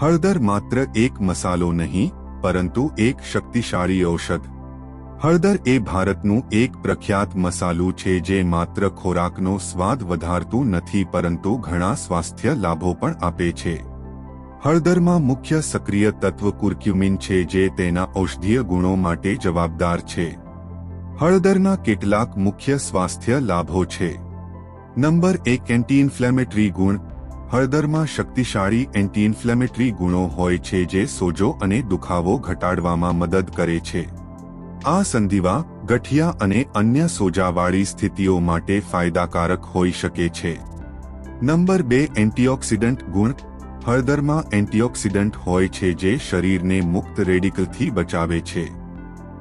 હળદર માત્ર એક મસાલો નહીં, પરંતુ એક શક્તિશાળી ઔષધ. હળદર એ ભારતનું એક પ્રખ્યાત મસાલું છે જે માત્ર ખોરાકનો સ્વાદ વધારતું નથી, પરંતુ ઘણા સ્વાસ્થ્ય લાભો પણ આપે છે. હળદરમાં મુખ્ય સક્રિય તત્વ કુર્ક્યુમિન છે જે તેના ઔષધીય ગુણો માટે જવાબદાર છે. હળદરના કેટલાક મુખ્ય સ્વાસ્થ્ય લાભો છે. નંબર એક એન્ટી ઇન્ફ્લેમેટરી ગુણ. હળદરમાં શક્તિશાળી એન્ટી ઇન્ફ્લેમેટરી ગુણો હોય છે જે સોજો અને દુખાવો ઘટાડવામાં મદદ કરે છે. આ સંધિવા, ગઠિયા અને અન્ય સોજાવાળી સ્થિતિઓ માટે ફાયદાકારક હોઈ શકે છે. નંબર બે, એન્ટીઓક્સિડન્ટ ગુણ. હળદરમાં એન્ટીઓક્સિડન્ટ હોય છે જે શરીરને મુક્ત રેડિકલથી બચાવે છે.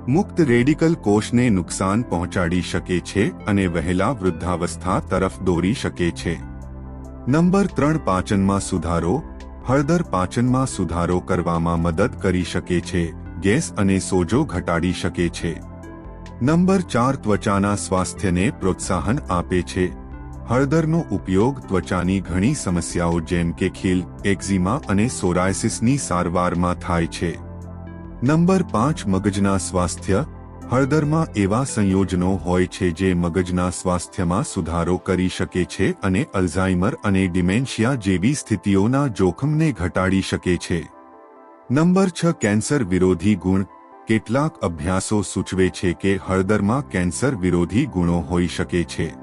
મુક્ત રેડિકલ કોષને નુકસાન પહોંચાડી શકે છે અને વહેલા વૃદ્ધાવસ્થા તરફ દોરી શકે છે. નંબર ત્રણ પાચનમાં સુધારો, હળદર પાચનમાં સુધારો કરવામાં મદદ કરી શકે છે, ગેસ અને સોજો ઘટાડી શકે છે. નંબર ચાર ત્વચાના સ્વાસ્થ્યને પ્રોત્સાહન આપે છે. હળદરનો ઉપયોગ ત્વચાની ઘણી સમસ્યાઓ જેમ કે ખીલ, એક્ઝિમા અને સોરાયસિસની સારવારમાં થાય છે. નંબર પાંચ મગજના સ્વાસ્થ્ય હળદરમાં એવા સંયોજનો હોય છે જે મગજના સ્વાસ્થ્યમાં સુધારો કરી શકે છે અને અલ્ઝાઇમર અને ડિમેન્શિયા જેવી સ્થિતિઓના જોખમને ઘટાડી શકે છે. નંબર છ, કેન્સર વિરોધી ગુણ. કેટલાક અભ્યાસો સૂચવે છે કે હળદરમાં કેન્સર વિરોધી ગુણો હોઈ શકે છે.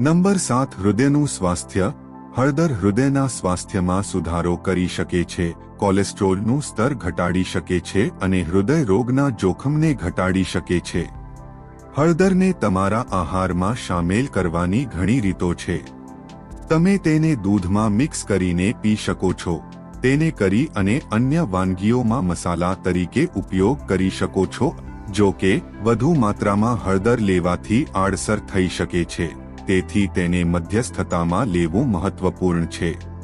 નંબર સાત, હૃદયનું સ્વાસ્થ્ય. હળદર હૃદયના સ્વાસ્થ્યમાં સુધારો કરી શકે છે, કોલેસ્ટ્રોલનું સ્તર ઘટાડી શકે છે અને હૃદય રોગના જોખમને ઘટાડી શકે છે. હળદરને તમારા આહારમાં સામેલ કરવાની ઘણી રીતો છે. તમે તેને દૂધમાં મિક્સ કરીને પી શકો છો. તેને કરી અને અન્ય વાનગીઓમાં મસાલા તરીકે ઉપયોગ કરી શકો છો, જો કે વધુ માત્રામાં હળદર લેવાથી આડસર થઈ શકે છે. તેથી તેને મધ્યસ્થતામાં લેવું મહત્વપૂર્ણ છે.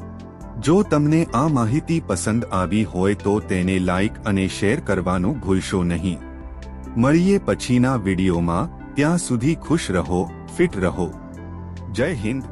જો તમને આ માહિતી પસંદ આવી હોય તો તેને લાઇક અને શેર કરવાનું ભૂલશો નહીં. મળીએ પછીના વિડીયોમાં, ત્યાં સુધી ખુશ રહો, ફિટ રહો. જય હિન્દ.